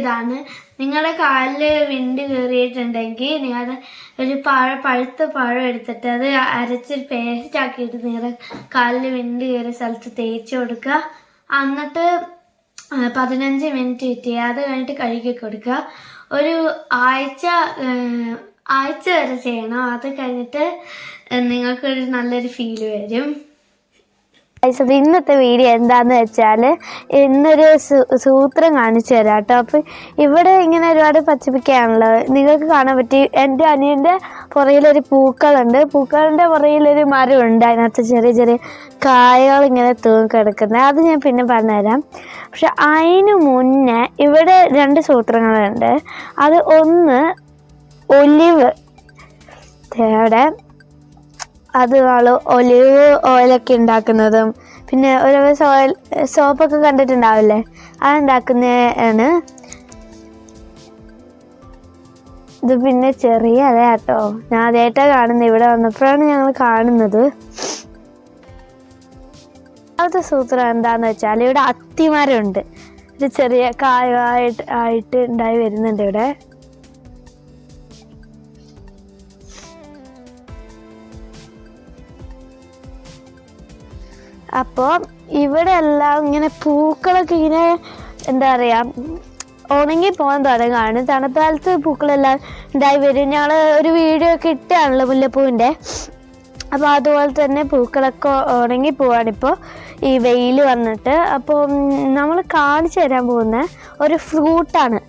ഇതാണ്. നിങ്ങളുടെ കാലിൽ വിണ്ട് കയറിയിട്ടുണ്ടെങ്കിൽ നിങ്ങളുടെ ഒരു പഴ പഴുത്ത പഴം എടുത്തിട്ട് അത് അരച്ച് പേസ്റ്റ് ആക്കിയിട്ട് നിങ്ങളുടെ കാലിൽ വിണ്ട് കയറിയ സ്ഥലത്ത് തേച്ച് കൊടുക്കുക. എന്നിട്ട് പതിനഞ്ച് മിനിറ്റ് കിട്ടി അത് കഴിഞ്ഞിട്ട് കഴുകി കൊടുക്കുക. ഒരു ആഴ്ച ആഴ്ച വരെ ചെയ്യണം. അത് കഴിഞ്ഞിട്ട് നിങ്ങൾക്കൊരു നല്ലൊരു ഫീൽ വരും. അപ്പോൾ ഇന്നത്തെ വീഡിയോ എന്താന്ന് വെച്ചാൽ ഇന്നൊരു സൂത്രം കാണിച്ചു തരാം കേട്ടോ. അപ്പോൾ ഇവിടെ ഇങ്ങനെ ഒരുപാട് പച്ചപ്പിക്കാണല്ലോ. നിങ്ങൾക്ക് കാണാൻ പറ്റി എന്റെ അനിയന്റെ പുറയിലൊരു പൂക്കളുണ്ട്. പൂക്കളുടെ പുറയിലൊരു മരമുണ്ട്. അതിനകത്ത് ചെറിയ ചെറിയ കായകൾ ഇങ്ങനെ തൂങ്ങിക്കിടക്കുന്നത് അത് ഞാൻ പിന്നെ പറഞ്ഞുതരാം. പക്ഷെ അതിന് മുന്നേ ഇവിടെ രണ്ട് സൂത്രങ്ങളുണ്ട്. അത് ഒന്ന് ഒലിവ്. അവിടെ അത് ആൾ ഒലിവ് ഓയിലൊക്കെ ഉണ്ടാക്കുന്നതും പിന്നെ ഒരു ഓയിൽ സോപ്പൊക്കെ കണ്ടിട്ടുണ്ടാവില്ലേ? അത് ഉണ്ടാക്കുന്നതാണ് ഇത് പിന്നെ ചെറിയ അല കേട്ടോ ഞാൻ ആദ്യമായിട്ടാണ് കാണുന്നത് ഇവിടെ വന്നപ്പോഴാണ് ഞങ്ങൾ കാണുന്നത്. രണ്ടാമത്തെ സൂത്രം എന്താന്ന് വെച്ചാൽ ഇവിടെ അത്തിമരമുണ്ട്. ഒരു ചെറിയ കായമായിട്ട് ആയിട്ട് ഉണ്ടായി വരുന്നുണ്ട് ഇവിടെ. അപ്പോൾ ഇവിടെ എല്ലാം ഇങ്ങനെ പൂക്കളൊക്കെ ഇങ്ങനെ എന്താ പറയുക ഉണങ്ങി പോകാൻ തുടങ്ങാണ് തണുപ്പാലത്ത് പൂക്കളെല്ലാം ഇതായി വരും. ഞങ്ങൾ ഒരു വീഡിയോ ഒക്കെ ഇട്ടാണല്ലോ മുല്ലപ്പൂവിന്റെ അപ്പോൾ അതുപോലെ തന്നെ പൂക്കളൊക്കെ ഉണങ്ങി പോവാണിപ്പോൾ ഈ വെയിൽ വന്നിട്ട്. അപ്പോൾ നമ്മൾ കാണിച്ചു തരാൻ പോകുന്ന ഒരു ഫ്രൂട്ടാണ്.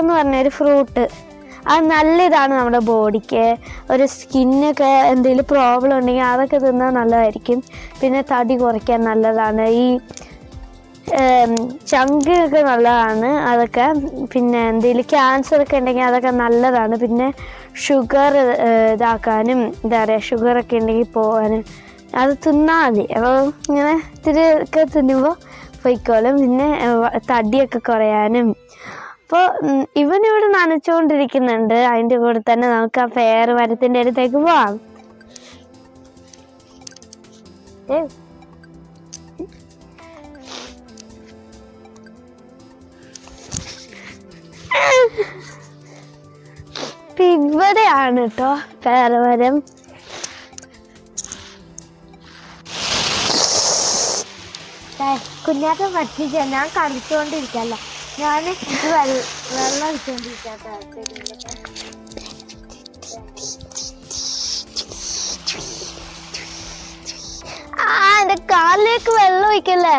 എന്ന് പറഞ്ഞ ഒരു ഫ്രൂട്ട്. അത് നല്ല ഇതാണ് നമ്മുടെ ബോഡിക്ക്. ഒരു സ്കിന്നൊക്കെ എന്തെങ്കിലും പ്രോബ്ലം ഉണ്ടെങ്കിൽ അതൊക്കെ തിന്നാൽ നല്ലതായിരിക്കും. പിന്നെ തടി കുറയ്ക്കാൻ നല്ലതാണ്. ഈ ചങ്കിനൊക്കെ നല്ലതാണ് അതൊക്കെ. പിന്നെ എന്തെങ്കിലും ക്യാൻസർ ഒക്കെ ഉണ്ടെങ്കിൽ അതൊക്കെ നല്ലതാണ്. പിന്നെ ഷുഗർ ഇതാക്കാനും എന്താ പറയുക ഷുഗറൊക്കെ ഉണ്ടെങ്കിൽ പോകാനും. അത് തിന്നാൽ മതി. അപ്പോൾ ഇങ്ങനെ ഇത്തിരി ഒക്കെ തിന്നുമ്പോൾ പൊയ്ക്കോളും. പിന്നെ തടിയൊക്കെ കുറയാനും. അപ്പോൾ ഇവനിവിടെ നനച്ചുകൊണ്ടിരിക്കുന്നുണ്ട് അതിന്റെ കൂടെ തന്നെ നമുക്ക് ആ പേർ മരത്തിന്റെ അടുത്തേക്ക് പോവാം. ഇവിടെയാണ് കേട്ടോ പേരമരം കുഞ്ഞാറ്റ പറ്റിച്ച? ഞാൻ കളിച്ചുകൊണ്ടിരിക്കല്ല ഞാൻ വെള്ളം അടിച്ചുകൊണ്ടിരിക്കാത്ത ആ എന്റെ കാലിലേക്ക് വെള്ളം ഒഴിക്കല്ലേ?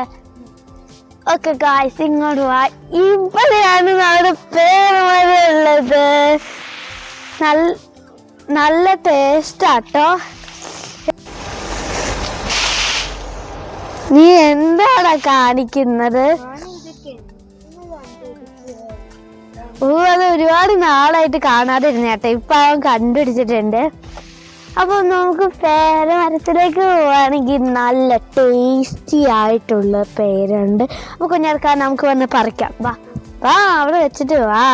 ഓക്കെ ഗായ്സ് ഇങ്ങോട്ട് വാ. ഇവിടെയാണ് നമ്മുടെ പേരുള്ളത്. നല്ല നല്ല ടേസ്റ്റ് ആട്ടോ. നീ എന്താണ് കാണിക്കുന്നത്? ഓ അത് ഒരുപാട് നാളായിട്ട് കാണാതെ ഇരുന്നേട്ടെ ഇപ്പൊ അവൻ കണ്ടുപിടിച്ചിട്ടുണ്ട്. അപ്പൊ നമുക്ക് പേര മരത്തിലേക്ക് പോവാണെങ്കിൽ നല്ല ടേസ്റ്റി ആയിട്ടുള്ള പേരുണ്ട്. അപ്പൊ കുഞ്ഞാർക്കാൻ നമുക്ക് വന്ന് പറിക്കാം. വാ വാ അവിടെ വെച്ചിട്ട് വാ.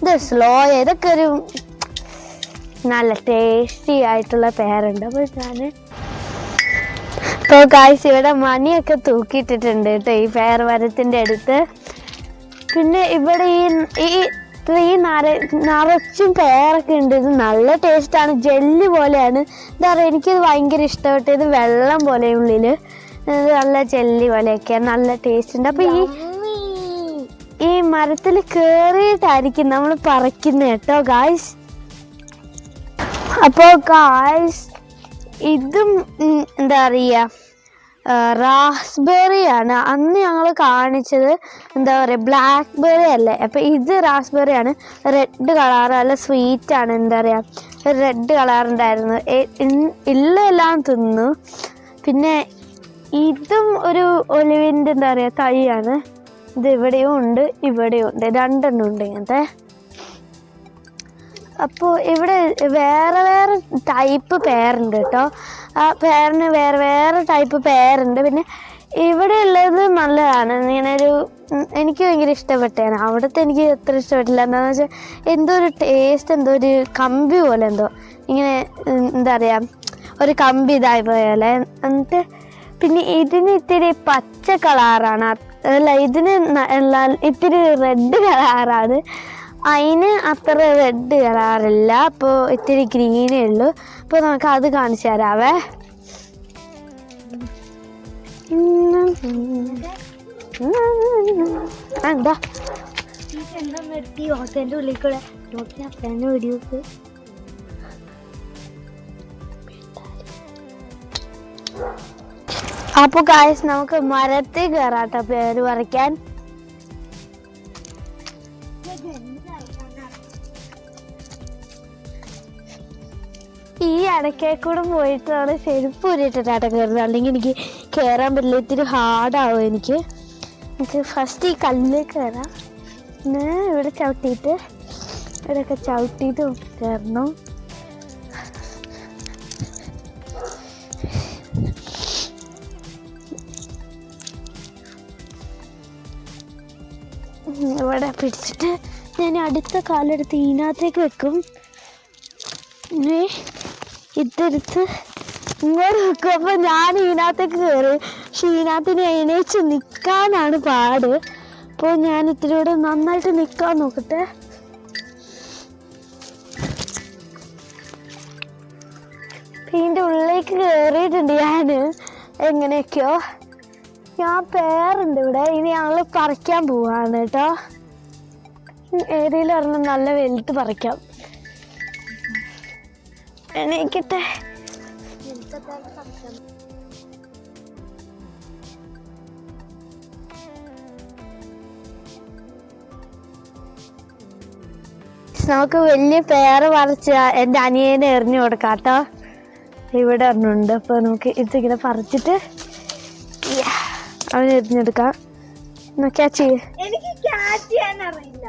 ഇത് സ്ലോ ഇതൊക്കെ ഒരു നല്ല ടേസ്റ്റി ആയിട്ടുള്ള പേരുണ്ട്. അപ്പൊ ഞാൻ ഇപ്പോൾ കാഴ്ച ഇവിടെ മണിയൊക്കെ തൂക്കിയിട്ടിട്ടുണ്ട് കേട്ടോ ഈ പേർ മരത്തിന്റെ അടുത്ത്. പിന്നെ ഇവിടെ ഈ ഈ ഈ നര നിറച്ചും പേരൊക്കെ ഉണ്ട്. ഇത് നല്ല ടേസ്റ്റാണ് ജെല്ലി പോലെയാണ്. എന്താ പറയുക എനിക്കിത് ഭയങ്കര ഇഷ്ടപ്പെട്ടു ഇത് വെള്ളം പോലെ ഉള്ളിൽ നല്ല ജെല്ലി പോലെയൊക്കെ നല്ല ടേസ്റ്റ് ഉണ്ട്. അപ്പം ഈ ഈ മരത്തിൽ കയറിയിട്ടായിരിക്കും നമ്മൾ പറിക്കുന്നത് കേട്ടോ ഗായ്സ് അപ്പോൾ ഗായ്സ് ഇതും എന്താ പറയുക റാസ്ബെറി ആണ്. അന്ന് ഞങ്ങൾ കാണിച്ചത് എന്താ പറയുക ബ്ലാക്ക് ബെറി അല്ലേ? അപ്പം ഇത് റാസ്ബെറി ആണ്. റെഡ് കളർ നല്ല സ്വീറ്റ് ആണ് എന്താ പറയുക റെഡ് കളർ ഉണ്ടായിരുന്നു. എല്ലാം തിന്നു. പിന്നെ ഇതും ഒരു ഒലിവിന്റെ എന്താ പറയുക തൈയാണ് ഇത് ഇവിടെയും ഉണ്ട് ഇവിടെയും ഉണ്ട്. രണ്ടെണ്ണം ഉണ്ട് ഇങ്ങനത്തെ. അപ്പോൾ ഇവിടെ വേറെ വേറെ ടൈപ്പ് പേരുണ്ട് കേട്ടോ. ആ പേരിന് വേറെ വേറെ ടൈപ്പ് പേരുണ്ട് പിന്നെ ഇവിടെ ഉള്ളത് നല്ലതാണ്. ഇങ്ങനെ ഒരു എനിക്ക് ഭയങ്കര ഇഷ്ടപ്പെട്ടതാണ് അവിടുത്തെ എനിക്ക് അത്ര ഇഷ്ടപ്പെട്ടില്ല. എന്താണെന്ന് വെച്ചാൽ എന്തോ ഒരു ടേസ്റ്റ് എന്തോ ഒരു കമ്പി പോലെ എന്തോ. ഇങ്ങനെ എന്താ പറയുക ഒരു കമ്പി ഇതായി പോയാലെ എന്നിട്ട് പിന്നെ ഇതിന് ഇത്തിരി പച്ച കളറാണ് അല്ല ഇതിന് ഇത്തിരി റെഡ് കളറാണ് അതിന് അത്ര റെഡ് കളറില്ല അപ്പോൾ ഇത്തിരി ഗ്രീനേ ഉള്ളൂ. അപ്പോൾ നമുക്ക് അത് കാണിച്ചു തരാവേ. എന്താ എന്താ നിർത്തി ഹോട്ടലിന്റെ ഉള്ളിൽ കൂടെ നോക്കി അപ്പനെ വെടിവെക്ക് അപ്പൊ കായസ് നമുക്ക് മരത്തിൽ കയറാട്ടോ പേര് പറിക്കാൻ. അടക്കേക്കൂടെ പോയിട്ടാണ് ചെരുപ്പ് ചെരുപ്പ് അടക്ക കയറുന്നത്. അല്ലെങ്കിൽ എനിക്ക് കയറാൻ പറ്റില്ല ഇത്തിരി ഹാർഡാവും എനിക്ക്. എനിക്ക് ഫസ്റ്റ് ഈ കല്ലിൽ കയറാം പിന്നെ ഇവിടെ ചവിട്ടിയിട്ട് ഇവിടെയൊക്കെ ചവിട്ടിയിട്ട് കയറണം ഇവിടെ പിടിച്ചിട്ട് ഞാൻ അടുത്ത കാലെടുത്ത് ഇതിനകത്തേക്ക് വെക്കും. ഏ, ഇതെടുത്ത് ഇങ്ങോട്ട് വെക്കും. അപ്പൊ ഞാൻ ഇതിനകത്തേക്ക് കയറി. പക്ഷെ ഇതിനകത്തിന് എണീച്ച് നിൽക്കാനാണ് പാട്. അപ്പോൾ ഞാൻ ഇത്തിരി കൂടെ നന്നായിട്ട് നിൽക്കാൻ നോക്കട്ടെ. ഇതിന്റെ ഉള്ളിലേക്ക് കയറിയിട്ടുണ്ട് ഞാൻ എങ്ങനെയൊക്കെയോ. ഞാൻ പേരുണ്ട് ഇവിടെ. ഇനി ഞങ്ങൾ പറിക്കാൻ പോവാണ് കേട്ടോ. ഏതെങ്കിലും ഒരെണ്ണം നല്ല വലുത് പറിക്കാം. എണീക്കട്ടെ. നമുക്ക് വലിയ പേര് പറിച്ച് എന്റെ അനിയനെ എറിഞ്ഞു കൊടുക്കാം കേട്ടോ. ഇവിടെ ഒരെണ്ണമുണ്ട്. അപ്പോൾ നമുക്ക് ഇതിങ്ങനെ പറിച്ചിട്ട് അവന് എറിഞ്ഞെടുക്കാം. ചെയ്യ്. ക്യാച്ച് അറിയില്ല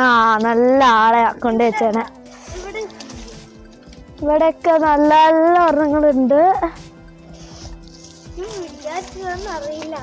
ആ നല്ല ആളെ കൊണ്ട് വെച്ചാണ് ഇവിടെ ഇവിടെയൊക്കെ നല്ല നല്ല ഒരെണ്ണങ്ങളുണ്ട് അറിയില്ല.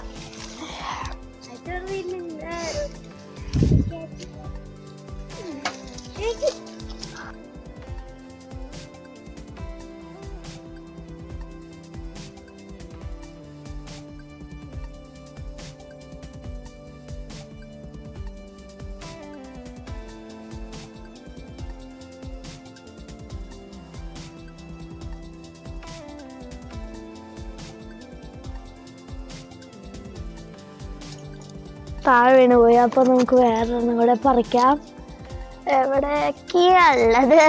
താഴെ വീണ് പോയി. അപ്പൊ നമുക്ക് വേറെ ഒന്നും കൂടെ പറിക്കാം. എവിടെയൊക്കെയാ ഉള്ളത്?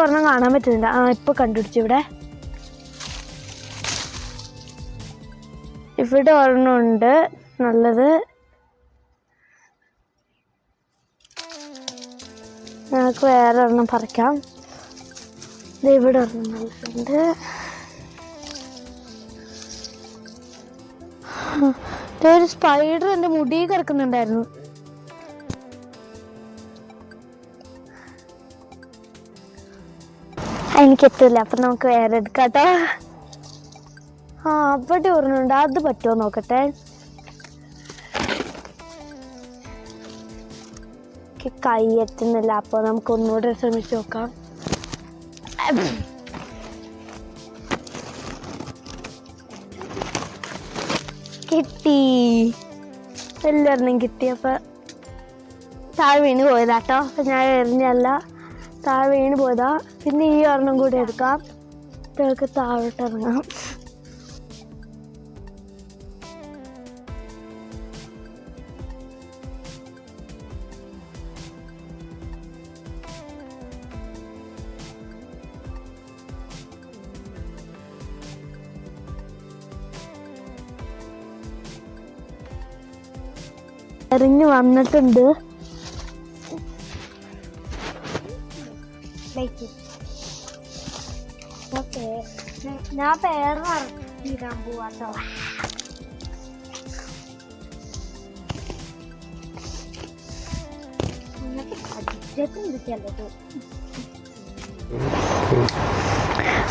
ഒരെണ്ണം കാണാൻ പറ്റുന്നില്ല. ആ ഇപ്പൊ കണ്ടുപിടിച്ചു ഇവിടെ. ഇവിടെ ഒരെണ്ണം ഉണ്ട്. നല്ലത്. നമുക്ക് വേറെ ഒരെണ്ണം പറിക്കാം. ഇത് ഇവിടെ ഒരെണ്ണം നല്ലതുണ്ട്. ഒരു സ്പൈഡർ എന്റെ മുടി കിടക്കുന്നുണ്ടായിരുന്നു എനിക്കെത്തില്ല അപ്പൊ നമുക്ക് വേറെ എടുക്കാട്ടോ. ആ അവിടെ ഒരെണ്ണുണ്ട്. അത് പറ്റുമോ നോക്കട്ടെ? കൈ എത്തുന്നില്ല. അപ്പൊ നമുക്ക് ഒന്നുകൂടെ ശ്രമിച്ചു നോക്കാം. കിട്ടി. എല്ലാവരും കിട്ടി. അപ്പൊ താഴെ വീണ് പോയതാട്ടോ അപ്പൊ ഞാൻ എറിഞ്ഞല്ല താഴെ വീണ് പോയതാ. പിന്നെ ഈ ഒരെണ്ണം കൂടി എടുക്കാം. താഴോട്ട് ഇറങ്ങാം. എറിഞ്ഞ് വന്നിട്ടുണ്ട്. അപ്പൊ ഞാൻ പേര് ഇടാൻ പോവാട്ടോ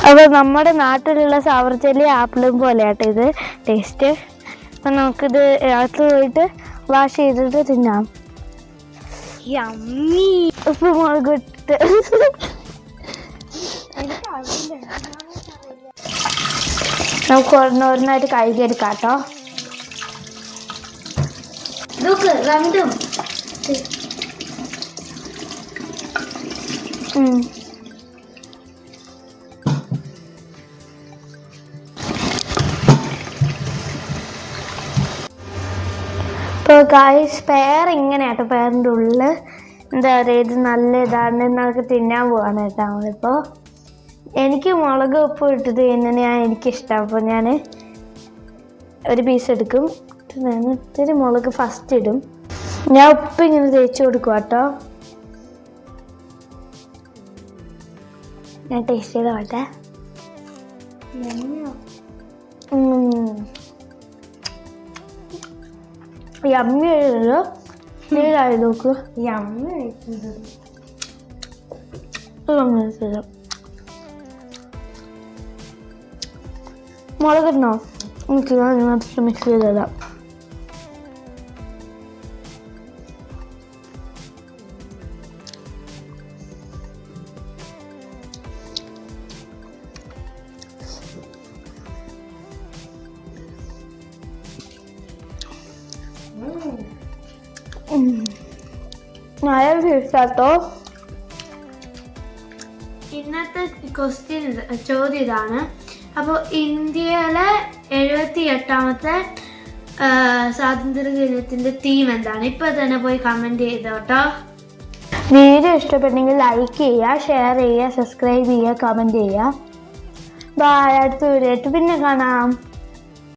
അപ്പോൾ നമ്മുടെ നാട്ടിലുള്ള സവർജലി ആപ്പിളും പോലെയാട്ടോ ഇത്. ടേസ്റ്റ് അപ്പം നമുക്കിത് അകത്ത് പോയിട്ട് വാഷ് ചെയ്തിട്ട് തിന്നാം. ഉപ്പ് മുളക് ഇട്ട് നമുക്ക് ഒരെണ്ണോരെണ്ണായിട്ട് കഴുകിയെടുക്കാം കേട്ടോ രണ്ടും. ഇപ്പോൾ ഗായ്സ് പേർ ഇങ്ങനെയാട്ടോ പേറിന്റെ ഉള്ളിൽ എന്താ പറയുക ഇത് നല്ല ഇതാണ് നമുക്ക് തിന്നാൻ പോവാണ് കേട്ടോ നമ്മളിപ്പോൾ എനിക്ക് മുളക് ഉപ്പ് ഇട്ടിട്ട് തിന്നുന്നതാണ് എനിക്കിഷ്ടം. അപ്പോൾ ഞാൻ ഒരു പീസ് എടുക്കും. ഞാൻ ഇത്തിരി മുളക് ഫസ്റ്റ് ഇടും. ഞാൻ ഉപ്പ് ഇങ്ങനെ തേച്ച് കൊടുക്കും കേട്ടോ ഞാൻ ടേസ്റ്റ് ചെയ്ത പോട്ടെ യമ്മി ആയിരുന്നു നീരായി നോക്കൂ യമ്മ മുളകിടണോ എനിക്ക് ഞാൻ ഇതിനകത്ത് മിക്സ് ചെയ്ത് തരാം നല്ല ഇന്നത്തെ ക്വസ്റ്റ്യൻ ചോദ്യം ഇതാണ്. അപ്പോൾ ഇന്ത്യയിലെ എഴുപത്തി എട്ടാമത്തെ സ്വാതന്ത്ര്യ ദിനത്തിന്റെ തീം എന്താണ്? ഇപ്പൊ തന്നെ പോയി കമന്റ് ചെയ്തോട്ടോ. വീഡിയോ ഇഷ്ടപ്പെട്ടെങ്കിൽ ലൈക്ക് ചെയ്യുക ഷെയർ ചെയ്യുക സബ്സ്ക്രൈബ് ചെയ്യുക കമന്റ് ചെയ്യുക. ബായ് അടുത്ത വീഡിയോ ആയിട്ട് പിന്നെ കാണാം.